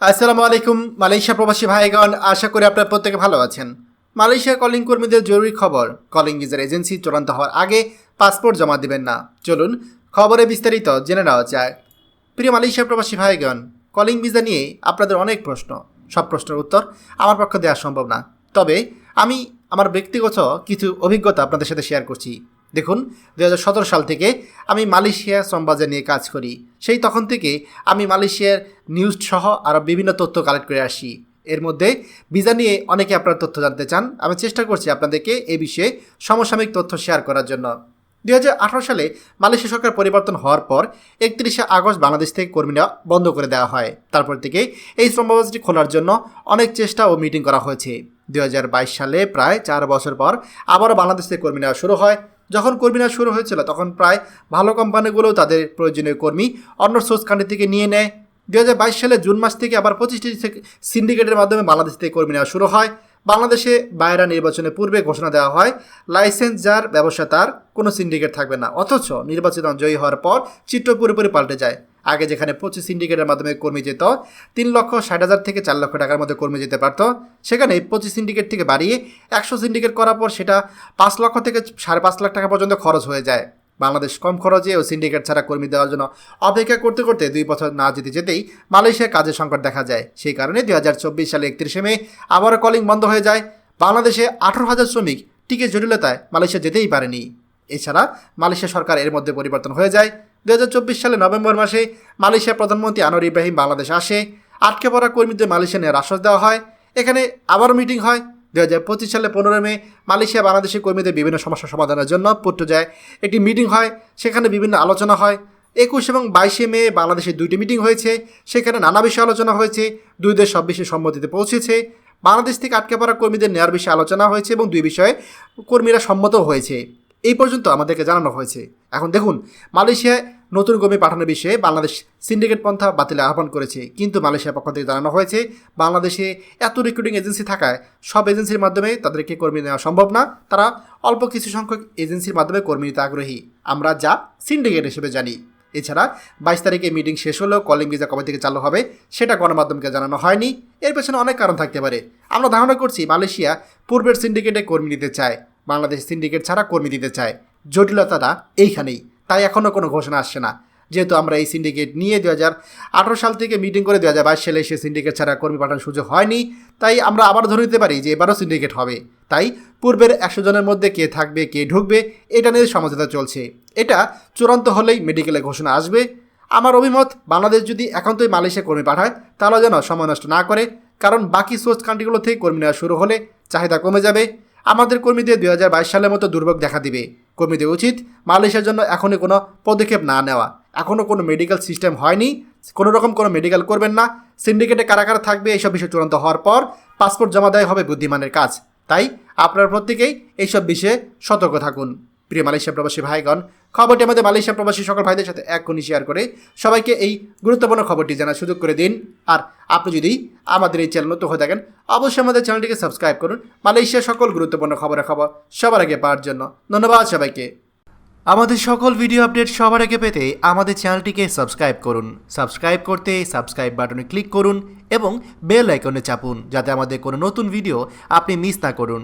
আসসালামু আলাইকুম, মালয়েশিয়া প্রবাসী ভাইগণ, আশা করি আপনারা প্রত্যেকে ভালো আছেন। মালয়েশিয়া কলিং কর্মীদের জরুরি খবর। কলিং ভিসার এজেন্সি চূড়ান্ত হওয়ার আগে পাসপোর্ট জমা দিবেন না। চলুন, খবরে বিস্তারিত জেনে নেওয়া যায় প্রিয় মালয়েশিয়া প্রবাসী ভাইগণ কলিং ভিসা নিয়ে আপনাদের অনেক প্রশ্ন। সব প্রশ্নের উত্তর আমার পক্ষে দেওয়া সম্ভব না। তবে আমি আমার ব্যক্তিগত কিছু অভিজ্ঞতা আপনাদের সাথে শেয়ার করছি। দেখুন দু হাজার সতেরো সাল থেকে আমি মালয়েশিয়া শ্রমবাজার নিয়ে কাজ করি। সেই তখন থেকে আমি মালয়েশিয়ার নিউজ সহ আরও বিভিন্ন তথ্য কালেক্ট করে আসি। এর মধ্যে ভিসা নিয়ে অনেকে আপনার তথ্য জানতে চান, আমি চেষ্টা করছি আপনাদেরকে এ বিষয়ে সমসাময়িক তথ্য শেয়ার করার জন্য। দু হাজার আঠারো সালে মালয়েশিয়া সরকার পরিবর্তন হওয়ার পর একত্রিশে আগস্ট বাংলাদেশ থেকে কর্মী নেওয়া বন্ধ করে দেওয়া হয়। তারপর থেকে এই শ্রমবাজারটি খোলার জন্য অনেক চেষ্টা ও মিটিং করা হয়েছে। দু হাজার বাইশ সালে প্রায় চার বছর পর আবারও বাংলাদেশ থেকে কর্মী নেওয়া শুরু হয়। যখন কর্মী না শুরু হয়েছিল, তখন প্রায় ভালো কোম্পানিগুলো তাদের প্রয়োজনীয় কর্মী অন্য সোর্স কান্ট্রি থেকে নিয়ে নেয়। দু হাজার বাইশ সালে জুন মাস থেকে আবার পঁচিশটি সিন্ডিকেটের মাধ্যমে বাংলাদেশ থেকে কর্মী নেওয়া শুরু হয়। বাংলাদেশে বাইরা নির্বাচনের পূর্বে ঘোষণা দেওয়া হয়, লাইসেন্স যার ব্যবসা তার, কোনো সিন্ডিকেট থাকবে না। অথচ নির্বাচিত জয়ী হওয়ার পর চিত্র পুরোপুরি পাল্টে যায়। আগে যেখানে পঁচিশ সিন্ডিকেটের মাধ্যমে কর্মী যেত, তিন লক্ষ ষাট হাজার থেকে চার লক্ষ টাকার মধ্যে কর্মী যেতে পারতো। সেখানে পঁচিশ সিন্ডিকেট থেকে বাড়িয়ে একশো সিন্ডিকেট করার পর সেটা পাঁচ লক্ষ থেকে সাড়ে পাঁচ লাখ টাকা পর্যন্ত খরচ হয়ে যায়। বাংলাদেশ কম খরচে ও সিন্ডিকেট ছাড়া কর্মী দেওয়ার জন্য অপেক্ষা করতে করতে দুই বছর না যেতে যেতেই মালয়েশিয়ায় কাজের সংকট দেখা যায়। সেই কারণে দুই হাজার চব্বিশ সালে একত্রিশে মে আবারও কলিং বন্ধ হয়ে যায়। বাংলাদেশে আঠারো হাজার শ্রমিক টিকে জটিলতায় মালয়েশিয়া যেতেই পারেনি। এছাড়া মালয়েশিয়া সরকার এর মধ্যে পরিবর্তন হয়ে যায়। দু হাজার চব্বিশ সালে নভেম্বর মাসে মালয়েশিয়ার প্রধানমন্ত্রী আনোয়ার ইব্রাহিম বাংলাদেশ আসে। আটকে পড়া কর্মীদের মালয়েশিয়া নেওয়ার আশ্বাস দেওয়া হয়। এখানে আবারও মিটিং হয়। দু হাজার পঁচিশ সালে পনেরো মে মালয়েশিয়া বাংলাদেশের কর্মীদের বিভিন্ন সমস্যা সমাধানের জন্য যায় একটি মিটিং হয়। সেখানে বিভিন্ন আলোচনা হয়। একুশ এবং বাইশে মে বাংলাদেশে দুইটি মিটিং হয়েছে। সেখানে নানা বিষয়ে আলোচনা হয়েছে। দুই দেশ সব বিষয়ে সম্মতিতে পৌঁছেছে। বাংলাদেশ থেকে আটকে পড়া কর্মীদের নেওয়ার বিষয়ে আলোচনা হয়েছে এবং দুই বিষয়ে কর্মীরা সম্মত হয়েছে। এই পর্যন্ত আমাদেরকে জানানো হয়েছে। এখন দেখুন, মালয়েশিয়ায় নতুন কর্মী পাঠানোর বিষয়ে বাংলাদেশ সিন্ডিকেট পন্থা বাতিলে আহ্বান করেছে। কিন্তু মালয়েশিয়ার পক্ষ থেকে জানানো হয়েছে, বাংলাদেশে এত রিক্রুটিং এজেন্সি থাকায় সব এজেন্সির মাধ্যমে তাদেরকে কর্মী নেওয়া সম্ভব না। তারা অল্প কিছু সংখ্যক এজেন্সির মাধ্যমে কর্মী নিতে আগ্রহী। আমরা যা সিন্ডিকেট হিসেবে জানি। এছাড়া বাইশ তারিখে মিটিং শেষ হলেও কলিং ভিসা কবে থেকে চালু হবে সেটা গণমাধ্যমকে জানানো হয়নি। এর পেছনে অনেক কারণ থাকতে পারে। আমরা ধারণা করছি মালয়েশিয়া পূর্বের সিন্ডিকেটে কর্মী নিতে চায়। বাংলাদেশ সিন্ডিকেট ছাড়া কর্মী দিতে চায়। জটিলতাটা এইখানেই। তাই এখনও কোনো ঘোষণা আসছে না। যেহেতু আমরা এই সিন্ডিকেট নিয়ে দু হাজার আঠারো সাল থেকে মিটিং করে দু হাজার বাইশ সালে সে সিন্ডিকেট ছাড়া কর্মী পাঠানোর সুযোগ হয়নি। তাই আমরা আবার ধরে নিতে পারি যে এবারও সিন্ডিকেট হবে। তাই পূর্বের একশো জনের মধ্যে কে থাকবে, কে ঢুকবে, এটা নিয়ে সমঝোতা চলছে। এটা চূড়ান্ত হলেই মেডিকেলে ঘোষণা আসবে। আমার অভিমত, বাংলাদেশ যদি একান্তই মালয়েশিয়া কর্মী পাঠায়, তাহলে যেন সময় নষ্ট না করে, কারণ বাকি সোর্স কান্ট্রিগুলো থেকে কর্মী নেওয়া শুরু হলে চাহিদা কমে যাবে। আমাদের কর্মীদের দুই হাজার বাইশ সালের মতো দুর্ভোগ দেখা দিবে। কর্মীদের উচিত মালয়েশিয়ার জন্য এখনই কোনো পদক্ষেপ না নেওয়া। এখনও কোনো মেডিকেল সিস্টেম হয়নি কোনো রকম কোনো মেডিকেল করবেন না। সিন্ডিকেটে কারা কারা থাকবে এইসব বিষয়ে চূড়ান্ত হওয়ার পর পাসপোর্ট জমা দেয় হবে বুদ্ধিমানের কাজ। তাই আপনার প্রত্যেকেই এইসব বিষয়ে সতর্ক থাকুন। প্রিয় মালয়েশিয়া প্রবাসী ভাইগণ, খবরটি আমাদের মালয়েশিয়া প্রবাসী সকল ভাইদের সাথে এক্ষুনি শেয়ার করে সবাইকে এই গুরুত্বপূর্ণ খবরটি জানার সুযোগ করে দিন। আর আপনি যদি আমাদের এই চ্যানেল নতুন হয়ে থাকেন, অবশ্যই আমাদের চ্যানেলটিকে সাবস্ক্রাইব করুন। মালয়েশিয়ার সকল গুরুত্বপূর্ণ খবরের খবর সবার আগে পাওয়ার জন্য ধন্যবাদ সবাইকে। আমাদের সকল ভিডিও আপডেট সবার আগে পেতে আমাদের চ্যানেলটিকে সাবস্ক্রাইব করুন। সাবস্ক্রাইব করতে সাবস্ক্রাইব বাটনে ক্লিক করুন এবং বেল আইকনে চাপুন, যাতে আমাদের কোনো নতুন ভিডিও আপনি মিস না করুন।